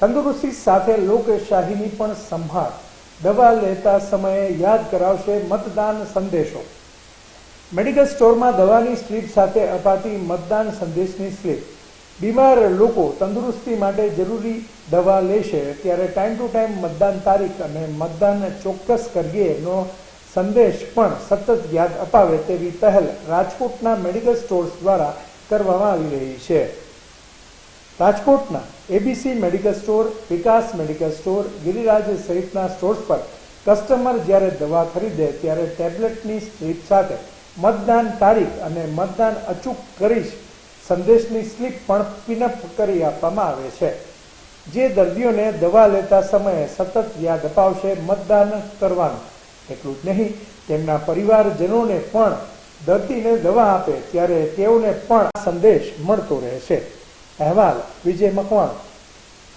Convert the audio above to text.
તંદુરસ્તી સાથે લોકશાહીની પણ સંભાળ. દવા લેતા સમયે યાદ કરાવશે મતદાન સંદેશો. મેડિકલ સ્ટોરમાં દવાની સ્લીપ સાથે અપાતી મતદાન સંદેશની સ્લીપ. બીમાર લોકો તંદુરસ્તી માટે જરૂરી દવા લેશે, ત્યારે ટાઈમ ટુ ટાઈમ મતદાન તારીખ અને મતદાન ચોક્કસ કરીએનો સંદેશ પણ સતત યાદ અપાવે તેવી પહેલ રાજકોટના મેડિકલ સ્ટોર્સ દ્વારા કરવામાં આવી રહી છે. રાજકોટના ABC medical store, Vikas medical store, Giriraj સહિતના સ્ટોર્સ પર કસ્ટમર જ્યારે દવા ખરીદે ત્યારે ટેબ્લેટની સ્લીપ સાથે મતદાન તારીખ અને મતદાન અચૂક કરીશ સંદેશની સ્લીપ પણ પિનઅપ કરી આપવામાં આવે છે. જે દર્દીઓને દવા લેતા સમયે સતત યાદ અપાવશે મતદાન કરવાનું. એટલું જ નહીં, તેમના પરિવારજનોને પણ દર્દીને દવા આપે ત્યારે તેઓને પણ સંદેશ મળતો રહેશે. અહેવાલ વિજય મકવાણ.